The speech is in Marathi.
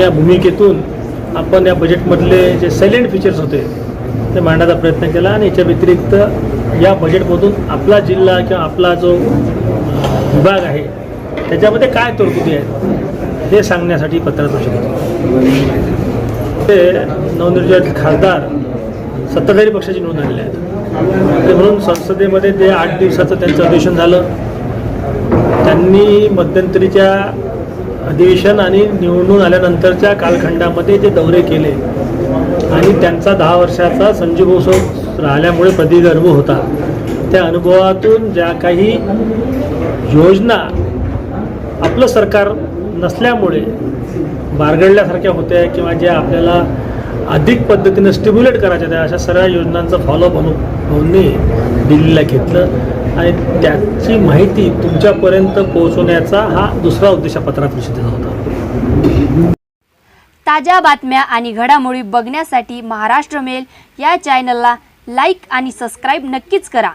या भूमिकेतून आपण या बजेटमधले जे सायलेंट फीचर्स होते ते मांडण्याचा प्रयत्न केला आणि याच्या व्यतिरिक्त या बजेटमधून आपला जिल्हा किंवा आपला जो विभाग आहे त्याच्यामध्ये काय तरतुदी आहेत हे सांगण्यासाठी पत्रात परिषद शकतो ते नवनिर्वाचित खासदार सत्ताधारी पक्षाची नोंद आलेले आहेत. ते म्हणून संसदेमध्ये ते आठ दिवसाचं त्यांचं अधिवेशन झालं. त्यांनी मध्यंतरीच्या अधिवेशन आणि निवडून आल्यानंतरच्या कालखंडामध्ये जे दौरे केले. आणि त्यांचा दहा वर्षाचा संजीव उत्सव राहिल्यामुळे प्रतिगर्भ होता. त्या अनुभवातून ज्या काही योजना आपलं सरकार नसल्यामुळे बारगडल्यासारख्या होत्या किंवा ज्या आपल्याला अधिक पद्धतीनं स्टिम्युलेट करायच्या त्या अशा सर्व योजनांचं फॉलोअप अनुभवनी दिल्लीला घेतलं. आणि त्याची माहिती तुमच्यापर्यंत पोहोचवण्याचा हा दुसरा उद्देश पत्रात परिषदेचा होता. ताज्या बातम्या आणि घडामोडी बघण्यासाठी महाराष्ट्र मेल या चॅनलला लाईक आणि सबस्क्राईब नक्कीच करा.